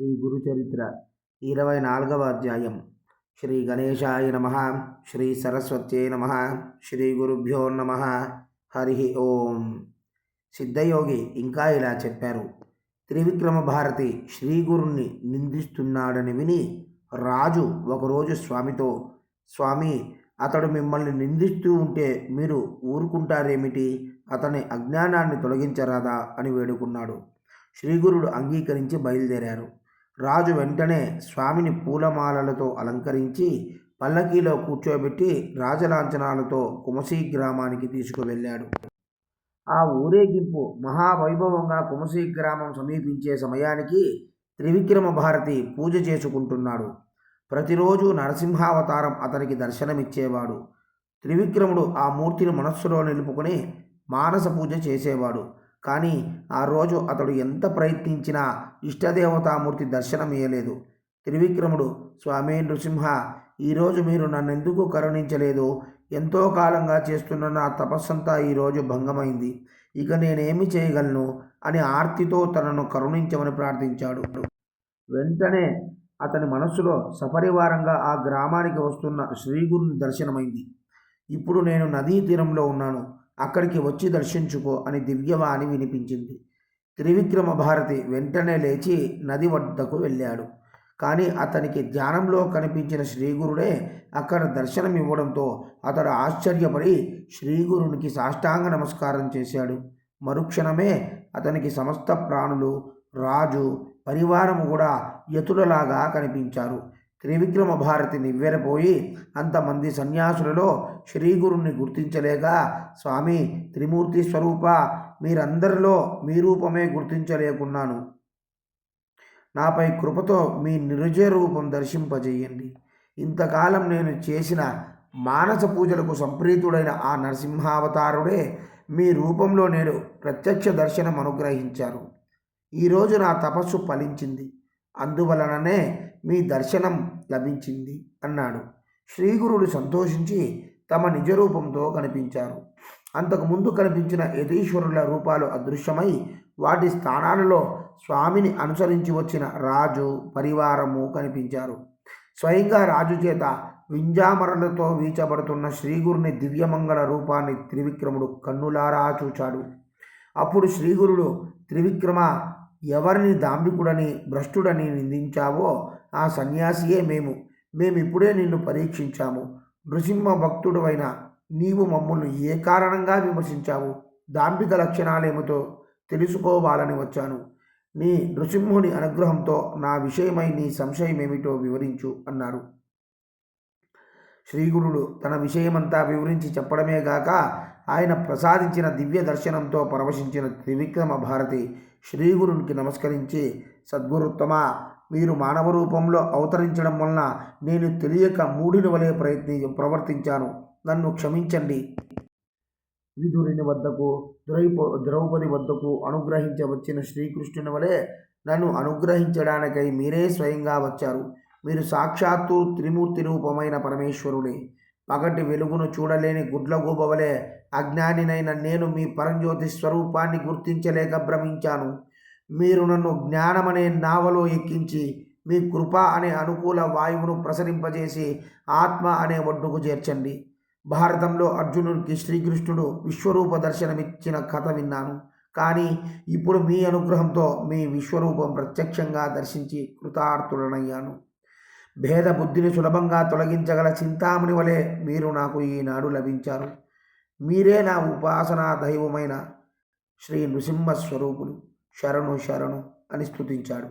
శ్రీ గురుచరిత్ర ఇరవై నాలుగవ అధ్యాయం. శ్రీ గణేశాయ నమ శ్రీ సరస్వత్యై నమ శ్రీ గురుభ్యో నమ. హరి ఓం. సిద్ధయోగి ఇంకా ఇలా చెప్పారు. త్రివిక్రమ భారతి శ్రీ గురుణ్ణి నిందిస్తున్నాడని విని రాజు ఒకరోజు స్వామితో స్వామి అతడు మిమ్మల్ని నిందిస్తూ ఉంటే మీరు ఊరుకుంటారేమిటి? అతని అజ్ఞానాన్ని తొలగించరాదా? అని వేడుకున్నాడు. శ్రీగురుడు అంగీకరించి బయలుదేరారు. రాజు వెంటనే స్వామిని పూలమాలలతో అలంకరించి పల్లకీలో కూర్చోబెట్టి రాజలాంఛనాలతో కుమసీ గ్రామానికి తీసుకువెళ్ళాడు. ఆ ఊరేగింపు మహావైభవంగా కుమసీ గ్రామం సమీపించే సమయానికి త్రివిక్రమ భారతి పూజ చేసుకుంటున్నాడు. ప్రతిరోజు నరసింహావతారం అతనికి దర్శనమిచ్చేవాడు. త్రివిక్రముడు ఆ మూర్తిని మనస్సులో నిలుపుకొని మానస పూజ చేసేవాడు. కానీ ఆ రోజు అతడు ఎంత ప్రయత్నించినా ఇష్టదేవతామూర్తి దర్శనం ఇయ్యలేదు. త్రివిక్రముడు స్వామి నృసింహ ఈరోజు మీరు నన్నెందుకు కరుణించలేదు? ఎంతో కాలంగా చేస్తున్న నా తపస్సంతా ఈరోజు భంగమైంది. ఇక నేనేమి చేయగలను అని ఆర్తితో తనను కరుణించమని ప్రార్థించాడు. వెంటనే అతని మనస్సులో సపరివారంగా ఆ గ్రామానికి వస్తున్న శ్రీగురుని దర్శనమైంది. ఇప్పుడు నేను నదీ తీరంలో ఉన్నాను. అక్కడికి వచ్చి దర్శించుకో అని దివ్యవాణి వినిపించింది. త్రివిక్రమ భారతి వెంటనే లేచి నది వద్దకు వెళ్ళాడు. కానీ అతనికి ధ్యానంలో కనిపించిన శ్రీగురుడే అక్కడ దర్శనం ఇవ్వడంతో అతడు ఆశ్చర్యపడి శ్రీగురునికి సాష్టాంగ నమస్కారం చేశాడు. మరుక్షణమే అతనికి సమస్త ప్రాణులు రాజు పరివారము కూడా యతులలాగా కనిపించారు. త్రివిక్రమ భారతి నివ్వెరపోయి అంతమంది సన్యాసులలో శ్రీగురుణ్ణి గుర్తించలేక స్వామి త్రిమూర్తి స్వరూప మీరందరిలో మీ రూపమే గుర్తించలేకున్నాను. నాపై కృపతో మీ నిరుజయ రూపం దర్శింపజేయండి. ఇంతకాలం నేను చేసిన మానస పూజలకు సంప్రీతుడైన ఆ నరసింహావతారుడే మీ రూపంలో నేను ప్రత్యక్ష దర్శనం అనుగ్రహించారు ఈరోజు నా తపస్సు ఫలించింది. అందువలననే మీ దర్శనం లభించింది అన్నాడు. శ్రీగురుడు సంతోషించి తమ నిజ రూపంతో కనిపించారు అంతకుముందు కనిపించిన యతీశ్వరుల రూపాలు అదృశ్యమై వాటి స్థానాలలో స్వామిని అనుసరించి వచ్చిన రాజు పరివారము కనిపించారు. స్వయంగా రాజు చేత వింజామరలతో వీచబడుతున్న శ్రీగురుని దివ్యమంగళ రూపాన్ని త్రివిక్రముడు కన్నులారా చూచాడు. అప్పుడు శ్రీగురుడు త్రివిక్రమ ఎవరిని దాంబికుడని భ్రష్టుడని నిందించావో ఆ సన్యాసియే మేము. మేమిప్పుడే నిన్ను పరీక్షించాము. నృసింహ భక్తుడువైన నీవు మమ్మల్ని ఏ కారణంగా విమర్శించావు? దాంభిక లక్షణాలేమిటో తెలుసుకోవాలని వచ్చాను. నీ నృసింహుని అనుగ్రహంతో నా విషయమై నీ సంశయమేమిటో వివరించు అన్నారు. శ్రీగురుడు తన విషయమంతా వివరించి చెప్పడమే గాక ఆయన ప్రసాదించిన దివ్య దర్శనంతో పరవశించిన త్రివిక్రమ భారతి శ్రీగురునికి నమస్కరించి సద్గురుత్తమ మీరు మానవ రూపంలో అవతరించడం వలన నేను తెలియక మూడిని వలె ప్రయత్ని ప్రవర్తించాను. నన్ను క్షమించండి. విదురుని వద్దకు ద్రైప ద్రౌపది వద్దకు అనుగ్రహించవచ్చిన శ్రీకృష్ణుని వలె నన్ను అనుగ్రహించడానికై మీరే స్వయంగా వచ్చారు. మీరు సాక్షాత్తు త్రిమూర్తి రూపమైన పరమేశ్వరుడే పగటి వెలుగును చూడలేని గుడ్లగూబవలే అజ్ఞానినైన నేను మీ పరంజ్యోతి స్వరూపాన్ని గుర్తించలేక భ్రమించాను. మీరు నన్ను జ్ఞానమనే నావలో ఎక్కించి మీ కృప అనే అనుకూల వాయువును ప్రసరింపజేసి ఆత్మ అనే ఒడ్డుకు చేర్చండి. భారతంలో అర్జునుడికి శ్రీకృష్ణుడు విశ్వరూప దర్శనమిచ్చిన కథ విన్నాను. కానీ ఇప్పుడు మీ అనుగ్రహంతో మీ విశ్వరూపం ప్రత్యక్షంగా దర్శించి కృతార్థులనయ్యాను. భేద బుద్ధిని సులభంగా తొలగించగల చింతామణి వలె మీరు నాకు ఈనాడు లభించారు. మీరే నా ఉపాసనా దైవమైన శ్రీ నృసింహ స్వరూపులు శరణు శరణు అని స్తుతించాడు.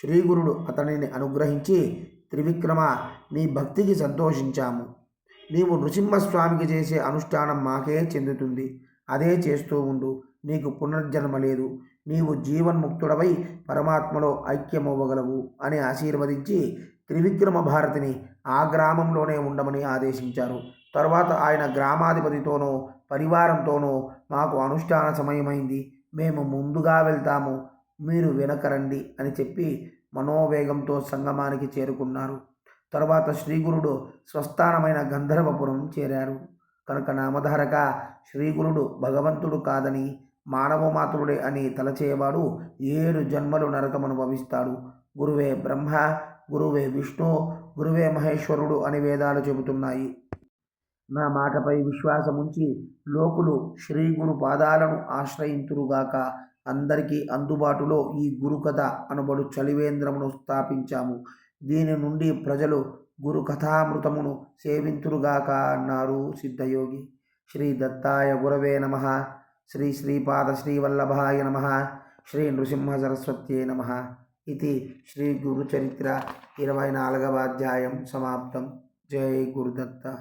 శ్రీగురుడు అతనిని అనుగ్రహించి త్రివిక్రమ నీ భక్తికి సంతోషించాము. నీవు నృసింహస్వామికి చేసే అనుష్ఠానం మాకే చెందుతుంది. అదే చేస్తూ ఉండు. నీకు పునర్జన్మ లేదు. నీవు జీవన్ముక్తుడవై పరమాత్మలో ఐక్యమవ్వగలవు అని ఆశీర్వదించి త్రివిక్రమ భారతిని ఆ గ్రామంలోనే ఉండమని ఆదేశించారు. తర్వాత ఆయన గ్రామాధిపతితోనో పరివారంతోనో మాకు అనుష్ఠాన సమయమైంది. మేము ముందుగా వెళ్తాము మీరు వెనకరండి అని చెప్పి మనోవేగంతో సంగమానికి చేరుకున్నారు. తర్వాత శ్రీగురుడు స్వస్థానమైన గంధర్వపురం చేరారు. కనుక నామధారక శ్రీగురుడు భగవంతుడు కాదని మానవ మాతృడే అని తలచేవాడు ఏడు జన్మలు నరకం అనుభవిస్తాడు గురువే బ్రహ్మ గురువే విష్ణు గురువే మహేశ్వరుడు అని వేదాలు చెబుతున్నాయి. నా మాటపై విశ్వాసముంచి లోకులు శ్రీ గురు పాదాలను ఆశ్రయింతురుగాక. అందరికీ అందుబాటులో ఈ గురుకథ అనబడు చలివేంద్రమును స్థాపించాము. దీని నుండి ప్రజలు గురు కథామృతమును సేవింతురుగాక అన్నారు సిద్ధయోగి. శ్రీ దత్తాయ గురవే నమ. శ్రీ శ్రీపాద శ్రీవల్లభాయ నమ. శ్రీ నృసింహ సరస్వత్యే నమ. ఇది శ్రీ గురుచరిత్ర ఇరవై నాలుగవ అధ్యాయం సమాప్తం. జై గురుదత్త.